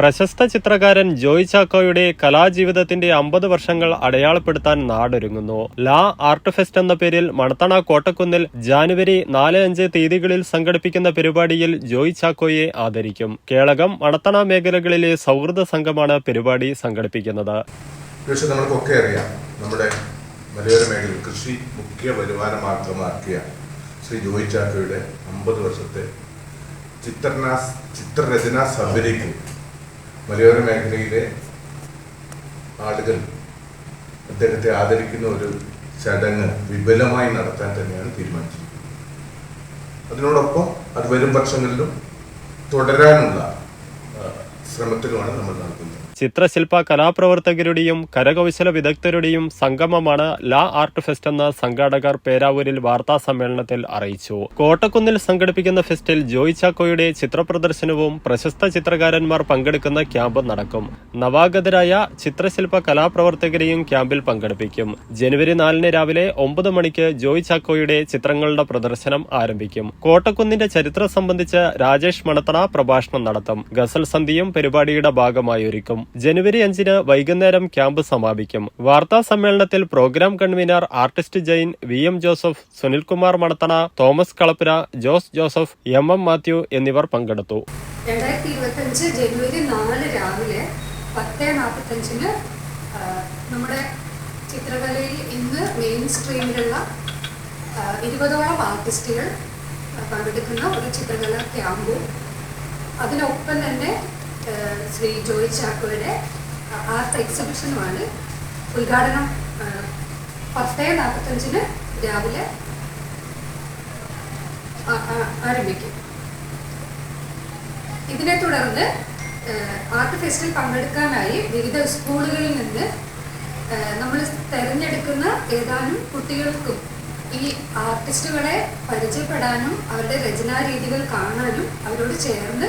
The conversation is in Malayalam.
പ്രശസ്ത ചിത്രകാരൻ ജോയ് ചാക്കോയുടെ കലാജീവിതത്തിന്റെ അമ്പത് വർഷങ്ങൾ അടയാളപ്പെടുത്താൻ നാടൊരുങ്ങുന്നു. ലാ ആർട്ട് ഫെസ്റ്റ് എന്ന പേരിൽ മണത്തണ കോട്ടക്കുന്നിൽ ജാനുവരി നാല് അഞ്ച് തീയതികളിൽ സംഘടിപ്പിക്കുന്ന പരിപാടിയിൽ ജോയ് ചാക്കോയെ ആദരിക്കും. കേളകം മണത്തണ മേഖലകളിലെ സൗഹൃദ സംഘമാണ് പരിപാടി സംഘടിപ്പിക്കുന്നത്. അറിയാം. നമ്മുടെ മലയോര കൃഷി മുഖ്യ വരുമാന മാർഗമാക്കിയ ശ്രീ ജോയ് ചാക്കോയുടെ അമ്പത് വർഷത്തെ ചിത്രനാ ചിത്രരചനാ സബരിക്ക് മലയോര മേഖലയിലെ ആളുകൾ അദ്ദേഹത്തെ ആദരിക്കുന്ന ഒരു ചടങ്ങ് വിപുലമായി നടത്താൻ തന്നെയാണ് തീരുമാനിച്ചിരിക്കുന്നത്. അതിനോടൊപ്പം അത് വരും വർഷങ്ങളിലും തുടരാനുള്ള ശ്രമത്തിലുമാണ് നമ്മൾ നടത്തുന്നത് ചിത്രശില്പ കലാപ്രവർത്തകരുടെയും കരകൗശല വിദഗ്ധരുടെയും സംഗമമാണ് ലാ ആർട്ട് ഫെസ്റ്റ് എന്ന സംഘാടകർ പേരാവൂരിൽ വാർത്താ സമ്മേളനത്തിൽ അറിയിച്ചു. കോട്ടക്കുന്നിൽ സംഘടിപ്പിക്കുന്ന ഫെസ്റ്റിൽ ജോയ് ചാക്കോയുടെ ചിത്രപ്രദർശനവും പ്രശസ്ത ചിത്രകാരന്മാർ പങ്കെടുക്കുന്ന ക്യാമ്പ് നടക്കും. നവാഗതരായ ചിത്രശില്പ കലാപ്രവർത്തകരെയും ക്യാമ്പിൽ പങ്കെടുപ്പിക്കും. ജനുവരി നാലിന് രാവിലെ ഒമ്പത് മണിക്ക് ജോയ് ചാക്കോയുടെ ചിത്രങ്ങളുടെ പ്രദർശനം ആരംഭിക്കും. കോട്ടക്കുന്നിന്റെ ചരിത്രം സംബന്ധിച്ച് രാജേഷ് മണത്തണ പ്രഭാഷണം നടത്തും. ഗസൽ സന്ധിയും പരിപാടിയുടെ ഭാഗമായി ഒരുക്കും ജനുവരി അഞ്ചിന് വൈകുന്നേരം ക്യാമ്പ് സമാപിക്കും. വാർത്താ സമ്മേളനത്തിൽ programme convener artist Jain V M Joseph Sunilkumar Manathana Thomas Kalappura Jose Joseph M M Mathew എന്നിവർ പങ്കെടുത്തു. രണ്ടായിരത്തി ഇരുപത്തഞ്ച് ജനുവരി രാവിലെ നമ്മുടെ ചിത്രകലയിൽ ഇന്ന് ഇരുപതോളം ആർട്ടിസ്റ്റുകൾ പങ്കെടുക്കുന്ന ഒരു ചിത്രകല ക്യാമ്പും. അതിനൊപ്പം തന്നെ ശ്രീ ജോയ് ചാക്കോയുടെ ആർട്ട് എക്സിബിഷനുമാണ് ഉദ്ഘാടനം പത്ത് നാൽപ്പത്തഞ്ചിന് രാവിലെ ആരംഭിക്കും. ഇതിനെ തുടർന്ന് ആർട്ട് ഫെസ്റ്റിൽ പങ്കെടുക്കാനായി വിവിധ സ്കൂളുകളിൽ നിന്ന് നമ്മൾ തിരഞ്ഞെടുക്കുന്ന ഏതാനും കുട്ടികൾക്കും ഈ ആർട്ടിസ്റ്റുകളെ പരിചയപ്പെടാനും അവരുടെ രചനാരീതികൾ കാണാനും അവരോട് ചേർന്ന്